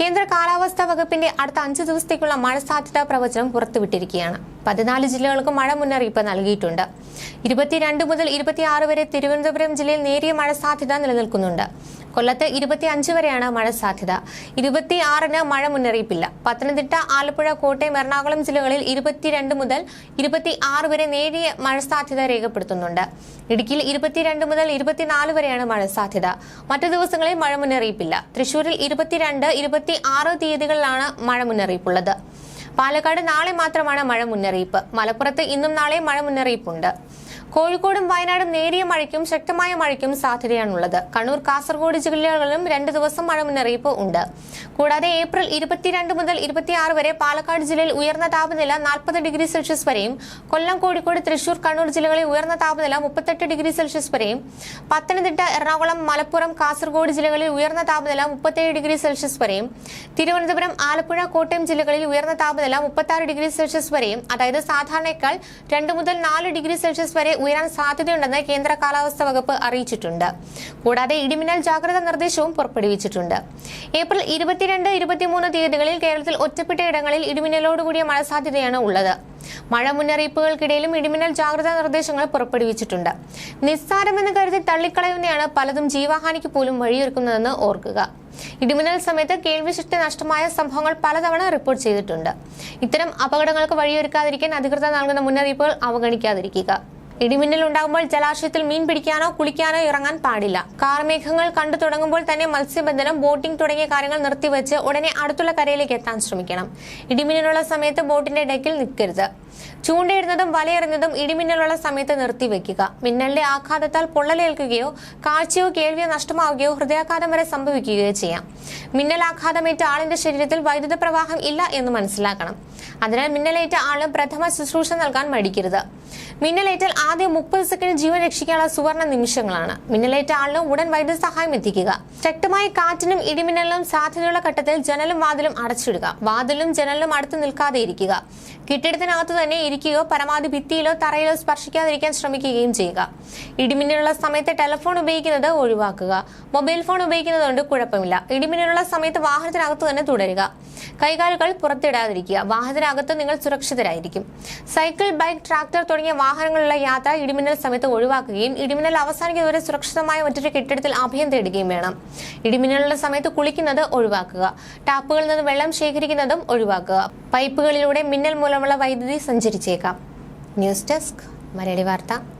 കേന്ദ്ര കാലാവസ്ഥാ വകുപ്പിന്റെ അടുത്ത അഞ്ചു ദിവസത്തേക്കുള്ള മഴ സാധ്യതാ പ്രവചനം പുറത്തുവിട്ടിരിക്കുകയാണ്. പതിനാല് ജില്ലകൾക്ക് മഴ മുന്നറിയിപ്പ് നൽകിയിട്ടുണ്ട്. ഇരുപത്തിരണ്ട് മുതൽ ഇരുപത്തിയാറ് വരെ തിരുവനന്തപുരം ജില്ലയിൽ നേരിയ മഴ സാധ്യത നിലനിൽക്കുന്നുണ്ട്. കൊല്ലത്ത് ഇരുപത്തി അഞ്ച് വരെയാണ് മഴ സാധ്യത ഇരുപത്തി ആറിന് മഴ മുന്നറിയിപ്പില്ല. പത്തനംതിട്ട ആലപ്പുഴ കോട്ടയം എറണാകുളം ജില്ലകളിൽ ഇരുപത്തിരണ്ട് മുതൽ ഇരുപത്തി ആറ് വരെ നേരിയ മഴ സാധ്യത രേഖപ്പെടുത്തുന്നുണ്ട്. ഇടുക്കിയിൽ ഇരുപത്തിരണ്ട് മുതൽ ഇരുപത്തിനാല് വരെയാണ് മഴ സാധ്യത മറ്റു ദിവസങ്ങളിൽ മഴ മുന്നറിയിപ്പില്ല. തൃശൂരിൽ ഇരുപത്തിരണ്ട് ഇരുപത്തി ആറ് തീയതികളിലാണ് മഴ മുന്നറിയിപ്പുള്ളത്. പാലക്കാട് നാളെ മാത്രമാണ് മഴ മുന്നറിയിപ്പ്. മലപ്പുറത്ത് ഇന്നും നാളെയും മഴ മുന്നറിയിപ്പുണ്ട്. കോഴിക്കോടും വയനാടും നേരിയ മഴയ്ക്കും ശക്തമായ മഴയ്ക്കും സാധ്യതയാണുള്ളത്. കണ്ണൂർ കാസർഗോഡ് ജില്ലകളിലും രണ്ട് ദിവസം മഴ മുന്നറിയിപ്പ് ഉണ്ട്. കൂടാതെ ഏപ്രിൽ ഇരുപത്തിരണ്ട് മുതൽ ഇരുപത്തിയാറ് വരെ പാലക്കാട് ജില്ലയിൽ ഉയർന്ന താപനില നാൽപ്പത് ഡിഗ്രി സെൽഷ്യസ് വരെയും കൊല്ലം കോഴിക്കോട് തൃശൂർ കണ്ണൂർ ജില്ലകളിൽ ഉയർന്ന താപനില മുപ്പത്തെട്ട് ഡിഗ്രി സെൽഷ്യസ് വരെയും പത്തനംതിട്ട എറണാകുളം മലപ്പുറം കാസർഗോഡ് ജില്ലകളിൽ ഉയർന്ന താപനില മുപ്പത്തേഴ് ഡിഗ്രി സെൽഷ്യസ് വരെയും തിരുവനന്തപുരം ആലപ്പുഴ കോട്ടയം ജില്ലകളിൽ ഉയർന്ന താപനില മുപ്പത്തി ഡിഗ്രി സെൽഷ്യസ് വരെയും അതായത് സാധാരണയേക്കാൾ രണ്ട് മുതൽ നാല് ഡിഗ്രി സെൽഷ്യസ് വരെ ഉയരാൻ സാധ്യതയുണ്ടെന്ന് കേന്ദ്ര കാലാവസ്ഥാ വകുപ്പ് അറിയിച്ചിട്ടുണ്ട്. കൂടാതെ ഇടിമിന്നൽ ജാഗ്രതാ നിർദ്ദേശവും പുറപ്പെടുവിച്ചിട്ടുണ്ട്. ഏപ്രിൽ ഇരുപത്തിരണ്ട് ഇരുപത്തിമൂന്ന് തീയതികളിൽ കേരളത്തിൽ ഒറ്റപ്പെട്ട ഇടങ്ങളിൽ ഇടിമിന്നലോടുകൂടിയ മഴ സാധ്യതയാണ് ഉള്ളത്. മഴ മുന്നറിയിപ്പുകൾക്കിടയിലും ഇടിമിന്നൽ ജാഗ്രതാ നിർദ്ദേശങ്ങൾ പുറപ്പെടുവിച്ചിട്ടുണ്ട്. നിസ്സാരമെന്ന് കരുതി തള്ളിക്കളയുന്നതാണ് പലതും ജീവഹാനിക്ക് പോലും വഴിയൊരുക്കുന്നതെന്ന് ഓർക്കുക. ഇടിമിന്നൽ സമയത്ത് കേൾവിശക്തി നഷ്ടമായ സംഭവങ്ങൾ പലതവണ റിപ്പോർട്ട് ചെയ്തിട്ടുണ്ട്. ഇത്തരം അപകടങ്ങൾക്ക് വഴിയൊരുക്കാതിരിക്കാൻ അധികൃതർ നൽകുന്ന മുന്നറിയിപ്പുകൾ അവഗണിക്കാതിരിക്കുക. ഇടിമിന്നൽ ഉണ്ടാകുമ്പോൾ ജലാശയത്തിൽ മീൻ പിടിക്കാനോ കുളിക്കാനോ ഇറങ്ങാൻ പാടില്ല. കാർമേഘങ്ങൾ കണ്ടു തുടങ്ങുമ്പോൾ തന്നെ മത്സ്യബന്ധനം ബോട്ടിംഗ് തുടങ്ങിയ കാര്യങ്ങൾ നിർത്തിവെച്ച് ഉടനെ അടുത്തുള്ള കരയിലേക്ക് എത്താൻ ശ്രമിക്കണം. ഇടിമിന്നലുള്ള സമയത്ത് ബോട്ടിന്റെ ഡെക്കിൽ നിൽക്കരുത്. ചൂണ്ടയിടുന്നതും വലയെറിഞ്ഞതും ഇടിമിന്നലുള്ള സമയത്ത് നിർത്തിവെക്കുക. മിന്നലിന്റെ ആഘാതത്താൽ പൊള്ളലേൽക്കുകയോ കാഴ്ചയോ കേൾവിയോ നഷ്ടമാവുകയോ ഹൃദയാഘാതം വരെ സംഭവിക്കുകയോ ചെയ്യാം. മിന്നലാഘാതമേറ്റ ആളിന്റെ ശരീരത്തിൽ വൈദ്യുത പ്രവാഹം ഇല്ല എന്ന് മനസ്സിലാക്കണം. അതിനാൽ മിന്നലേറ്റ ആൾ പ്രഥമ ശുശ്രൂഷ നൽകാൻ മടിക്കരുത്. മിന്നലേറ്റാൽ ആദ്യം മുപ്പത് സെക്കൻഡ് ജീവൻ രക്ഷിക്കാനുള്ള സുവർണ നിമിഷങ്ങളാണ്. മിന്നലേറ്റ ആളിന് ഉടൻ വൈദ്യുത സഹായം എത്തിക്കുക. ശക്തമായ കാറ്റിനും ഇടിമിന്നലിനും സാധ്യതയുള്ള ഘട്ടത്തിൽ ജനലും വാതിലും അടച്ചിടുക. വാതിലും ജനലും അടുത്ത് നിൽക്കാതെ ഇരിക്കുക. കെട്ടിടത്തിനകത്ത് തന്നെ ഇരിക്കുകയോ പരമാവധി ഭിത്തിയിലോ തറയിലോ സ്പർശിക്കാതിരിക്കാൻ ശ്രമിക്കുകയും ചെയ്യുക. ഇടിമിന്നലുള്ള സമയത്ത് ടെലഫോൺ ഉപയോഗിക്കുന്നത് ഒഴിവാക്കുക. മൊബൈൽ ഫോൺ ഉപയോഗിക്കുന്നത് കൊണ്ട് കുഴപ്പമില്ല. ഇടിമിന്നലുള്ള സമയത്ത് വാഹനത്തിനകത്ത് തന്നെ തുടരുക. കൈകാലുകൾ പുറത്തിടാതിരിക്കുക. വാഹനത്തിനകത്ത് നിങ്ങൾ സുരക്ഷിതരായിരിക്കും. സൈക്കിൾ ബൈക്ക് ട്രാക്ടർ തുടങ്ങിയ വാഹനങ്ങളുള്ള യാത്ര ഇടിമിന്നൽ സമയത്ത് ഒഴിവാക്കുകയും ഇടിമിന്നൽ അവസാനിക്കുന്നവരെ സുരക്ഷിതമായ മറ്റൊരു കെട്ടിടത്തിൽ അഭയം തേടുകയും വേണം. ഇടിമിന്നലുള്ള സമയത്ത് കുളിക്കുന്നത് ഒഴിവാക്കുക. ടാപ്പുകളിൽ നിന്ന് വെള്ളം ശേഖരിക്കുന്നതും ഒഴിവാക്കുക. പൈപ്പുകളിലൂടെ മിന്നൽ മൂലമുള്ള വൈദ്യുതി സഞ്ചരിച്ചേക്കാം. ന്യൂസ് ഡെസ്ക് മലയാളി വാർത്ത.